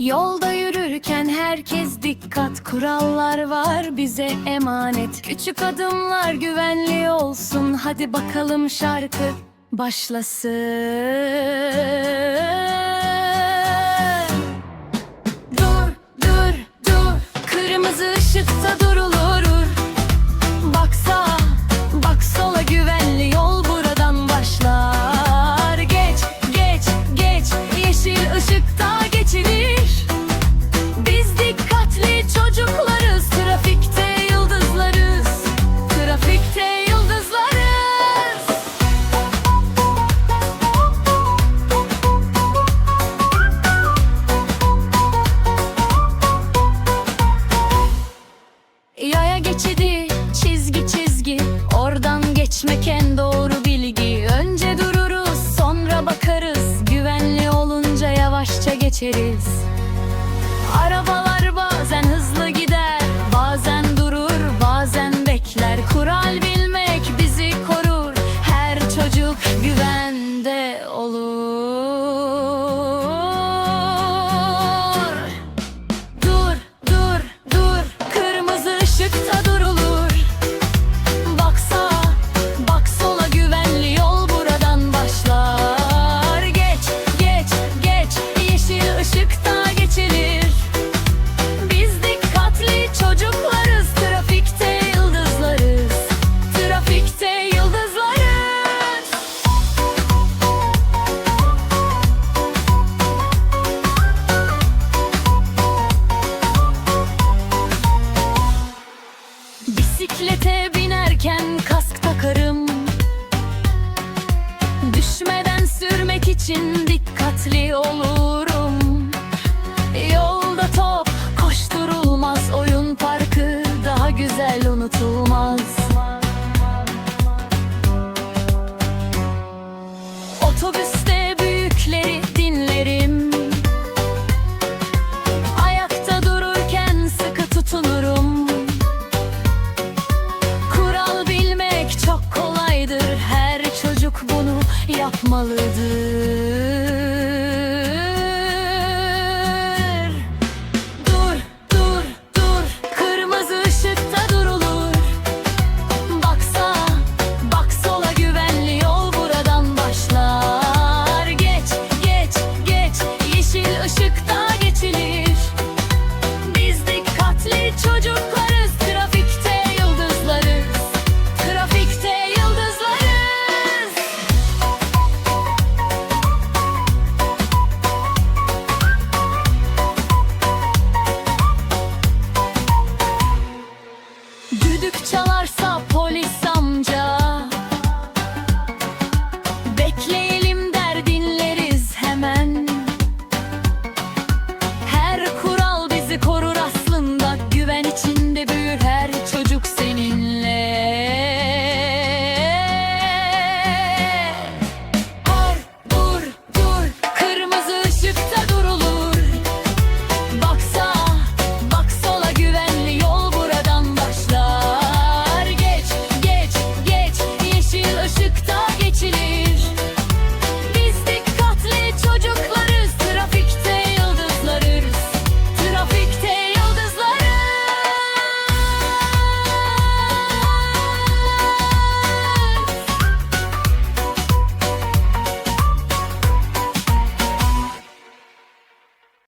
Yolda yürürken herkes dikkat. Kurallar var bize emanet. Küçük adımlar güvenli olsun. Hadi bakalım şarkı başlasın. Seçmeken doğru bilgi. Önce dururuz sonra bakarız. Güvenli olunca yavaşça geçeriz. Arabalar dikkatli olurum. Yolda top koşturulmaz Oyun parkı daha güzel unutulmaz. Otobüste büyükleri dinlerim. Ayakta dururken sıkı tutunurum. Kural bilmek çok kolaydır. Her çocuk bunu yapmalıdır. Düdük çalarsa polis amca.